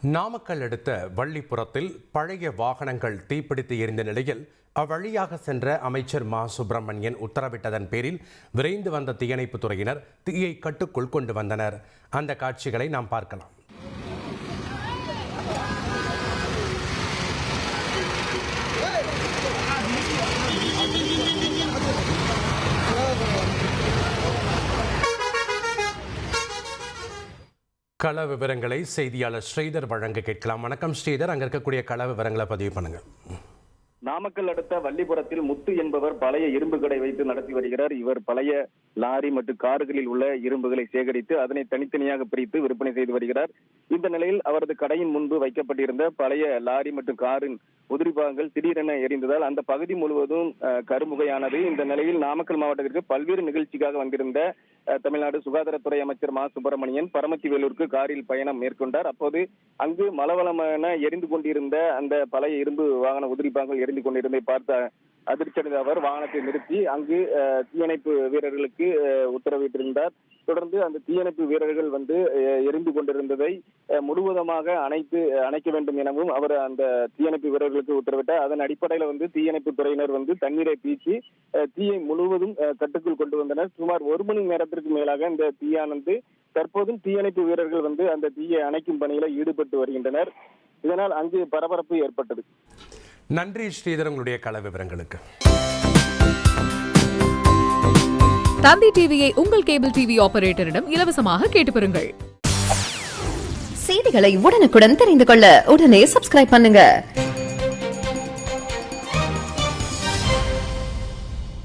நாமக்கல் அடுத்த வள்ளிப்புறத்தில் பழைய வாகனங்கள் தீப்பிடித்து எரிந்த நிலையில் அவ்வழியாக சென்ற அமைச்சர் மா. சுப்பிரமணியன் உத்தரவிட்டதன் பேரில் விரைந்து வந்த தீயணைப்புத் துறையினர் தீயை கட்டுக்குள் கொண்டு வந்தனர். அந்த காட்சிகளை நாம் பார்க்கலாம். கள விவரங்களை செய்தியாளர் ஸ்ரீதர் வழங்க கேட்கலாம். வணக்கம் ஸ்ரீதர். அங்கே இருக்கக்கூடிய கள விவரங்களை பதிவு பண்ணுங்கள் நாமக்கல் அடுத்த வள்ளிபுரத்தில் முத்து என்பவர் பழைய இரும்பு கடை வைத்து நடத்தி வருகிறார். இவர் பழைய லாரி மற்றும் கார்களில் உள்ள இரும்புகளை சேகரித்து அதனை தனித்தனியாக பிரித்து விற்பனை செய்து வருகிறார். இந்த நிலையில் அவரது கடையின் முன்பு வைக்கப்பட்டிருந்த பழைய லாரி மற்றும் காரின் உதிரி பாகங்கள் திடீரென எரிந்ததால் அந்த பகுதி முழுவதும் கருமுகையானது. இந்த நிலையில் நாமக்கல் மாவட்டத்திற்கு பல்வேறு நிகழ்ச்சிக்காக வந்திருந்த அஹ், தமிழ்நாடு சுகாதாரத்துறை அமைச்சர் மா. சுப்பிரமணியன் பரமத்தி வேலூருக்கு காரில் பயணம் மேற்கொண்டார். அப்போது அங்கு மலவளமான எரிந்து கொண்டிருந்த அந்த பழைய இரும்பு வாகன உதிரி பாகங்கள் எரிந்து கொண்டிருந்ததை பார்த்த அதிர்ச்சியடைந்த அவர் வாகனத்தை நிறுத்தி அங்கு தீயணைப்பு வீரர்களுக்கு உத்தரவிட்டிருந்தார். தொடர்ந்து அந்த தீயணைப்பு வீரர்கள் வந்து எரிந்து கொண்டிருந்ததை முழுவதமாக முழுவதுமாக அணைத்து அணைக்க வேண்டும் எனவும் அவர் அந்த தீயணைப்பு வீரர்களுக்கு உத்தரவிட்டார். அதன் அடிப்படையில் வந்து தீயணைப்பு துறையினர் வந்து தண்ணீரை பீச்சி தீயை முழுவதும் கட்டுக்குள் கொண்டு வந்தனர். சுமார் ஒரு மணி நேரத்திற்கு மேலாக இந்த தீயானது தற்போதும் தீயணைப்பு வீரர்கள் வந்து அந்த தீயை அணைக்கும் பணியில ஈடுபட்டு வருகின்றனர். இதனால் அங்கு பரபரப்பு ஏற்பட்டது. நன்றி ஸ்ரீதர் உங்களுடைய கள விவரங்களுக்கு. தந்தி டிவியை உங்கள் கேபிள் டிவி ஆபரேட்டரிடம் இலவசமாக கேட்டு பெறுங்கள் செய்திகளை உடனுக்குடன் தெரிந்து கொள்ள உடனே சப்ஸ்கிரைப் பண்ணுங்க.